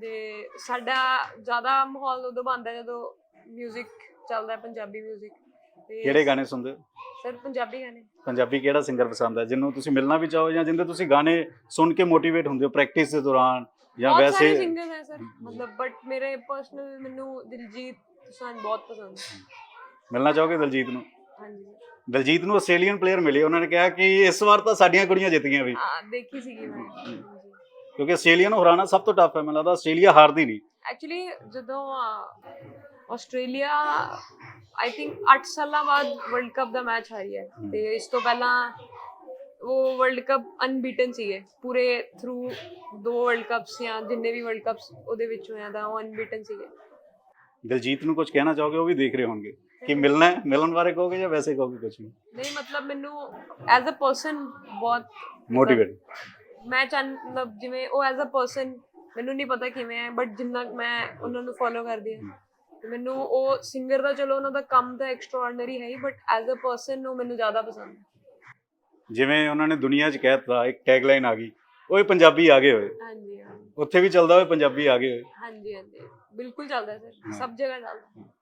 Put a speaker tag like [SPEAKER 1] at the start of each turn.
[SPEAKER 1] ਦੇ ਸਾਡਾ ਜ਼ਿਆਦਾ ਮਾਹੌਲ ਉਦੋਂ ਬਣਦਾ ਜਦੋਂ 뮤직 ਚੱਲਦਾ ਹੈ ਪੰਜਾਬੀ 뮤직 ਤੇ
[SPEAKER 2] ਕਿਹੜੇ ਗਾਣੇ ਸੁਣਦੇ ਹੋ
[SPEAKER 1] ਸਰ ਪੰਜਾਬੀ ਗਾਣੇ
[SPEAKER 2] ਪੰਜਾਬੀ ਕਿਹੜਾ ਸਿੰਗਰ ਪਸੰਦ ਹੈ ਜਿਹਨੂੰ ਤੁਸੀਂ ਮਿਲਣਾ ਵੀ ਚਾਹੋ ਜਾਂ ਜਿੰਦੇ ਤੁਸੀਂ ਗਾਣੇ ਸੁਣ ਕੇ ਮੋਟੀਵੇਟ ਹੁੰਦੇ ਹੋ ਪ੍ਰੈਕਟਿਸ ਦੇ ਦੌਰਾਨ ਜਾਂ
[SPEAKER 1] ਬਹੁਤ ਸਾਰੇ
[SPEAKER 2] ਵੈਸੇ
[SPEAKER 1] ਸਿੰਗਰ ਹੈ ਸਰ ਮਤਲਬ ਬਟ ਮੇਰੇ ਪਰਸਨਲ ਮੈਨੂੰ ਦਿਲਜੀਤ ਦੋਸਾਂਝ ਬਹੁਤ ਪਸੰਦ ਹੈ
[SPEAKER 2] ਮਿਲਣਾ ਚਾਹੋਗੇ ਦਲਜੀਤ ਨੂੰ
[SPEAKER 1] ਹਾਂਜੀ
[SPEAKER 2] ਦਲਜੀਤ ਨੂੰ ਆਸਟ੍ਰੇਲੀਅਨ ਪਲੇਅਰ ਮਿਲੇ ਉਹਨਾਂ ਨੇ ਕਿਹਾ ਕਿ ਇਸ ਵਾਰ ਤਾਂ ਸਾਡੀਆਂ ਕੁੜੀਆਂ ਜਿੱਤ ਗਈਆਂ ਵੀ
[SPEAKER 1] ਆ ਦੇਖੀ ਸੀਗੀ ਮੈਂ ਹਾਂਜੀ
[SPEAKER 2] ਕਿਉਂਕਿ ਆਸਟ੍ਰੇਲੀਆ ਨੂੰ ਹਰਾਉਣਾ ਸਭ ਤੋਂ ਟਫ ਹੈ ਮੈਨੂੰ ਲੱਗਦਾ ਆਸਟ੍ਰੇਲੀਆ ਹਾਰਦੀ ਨਹੀਂ।
[SPEAKER 1] ਐਕਚੁਅਲੀ ਜਦੋਂ ਆਸਟ੍ਰੇਲੀਆ ਆਈ ਥਿੰਕ 8 ਸਾਲਾਂ ਬਾਅਦ ਵਰਲਡ ਕੱਪ ਦਾ ਮੈਚ ਹਾਰੀ ਹੈ। ਤੇ ਇਸ ਤੋਂ ਪਹਿਲਾਂ ਉਹ ਵਰਲਡ ਕੱਪ ਅਨਬੀਟਨ ਸੀਗੇ। ਪੂਰੇ ਥਰੂ ਦੋ ਵਰਲਡ ਕੱਪਸ ਜਾਂ ਜਿੰਨੇ ਵੀ ਵਰਲਡ ਕੱਪਸ ਉਹਦੇ ਵਿੱਚ ਹੋਇਆ ਦਾ ਉਹ ਅਨਬੀਟਨ ਸੀਗੇ।
[SPEAKER 2] ਦਲਜੀਤ ਨੂੰ ਕੁਝ ਕਹਿਣਾ ਚਾਹੋਗੇ ਉਹ ਵੀ ਦੇਖ ਰਹੇ ਹੋਣਗੇ ਕਿ ਮਿਲਣਾ ਹੈ ਮਿਲਣ ਬਾਰੇ ਕਹੋਗੇ ਜਾਂ ਵੈਸੇ ਕਹੋਗੇ ਕੁਝ ਨਹੀਂ
[SPEAKER 1] ਨਹੀਂ ਮਤਲਬ ਮੈਨੂੰ ਐਜ਼ ਅ ਪਰਸਨ ਬਹੁਤ
[SPEAKER 2] ਮੋਟੀਵੇਟ
[SPEAKER 1] ਮੈਂ ਚਾਹੁੰ ਮਤਲਬ ਜਿਵੇਂ ਉਹ ਐਜ਼ ਅ ਪਰਸਨ ਮੈਨੂੰ ਨਹੀਂ ਪਤਾ ਕਿਵੇਂ ਹੈ ਬਟ ਜਿੰਨਾ ਕੁ ਮੈਂ ਉਹਨਾਂ ਨੂੰ ਫੋਲੋ ਕਰਦੀ ਹਾਂ। ਤੇ ਮੈਨੂੰ ਉਹ ਸਿੰਗਰ ਦਾ ਚਲੋ ਉਹਨਾਂ ਦਾ ਕੰਮ ਤਾਂ ਐਕਸਟਰਾਆਰਡਨਰੀ ਹੈ ਹੀ ਬਟ ਐਜ਼ ਅ ਪਰਸਨ ਉਹ ਮੈਨੂੰ ਜ਼ਿਆਦਾ ਪਸੰਦ ਹੈ।
[SPEAKER 2] ਜਿਵੇਂ ਉਹਨਾਂ ਨੇ ਦੁਨੀਆ 'ਚ ਕਹਿਤਾ ਇੱਕ ਟੈਗਲਾਈਨ ਆ ਗਈ ਓਏ ਪੰਜਾਬੀ ਆ ਗਏ ਹੋਏ।
[SPEAKER 1] ਹਾਂਜੀ ਹਾਂਜੀ।
[SPEAKER 2] ਉੱਥੇ ਵੀ ਚੱਲਦਾ ਹੋਏ ਪੰਜਾਬੀ ਆ ਗਏ ਹੋਏ।
[SPEAKER 1] ਹਾਂਜੀ ਹਾਂਜੀ। ਬਿਲਕੁਲ ਚੱਲਦਾ ਸਰ। ਸਭ ਜਗ੍ਹਾ ਚੱਲਦਾ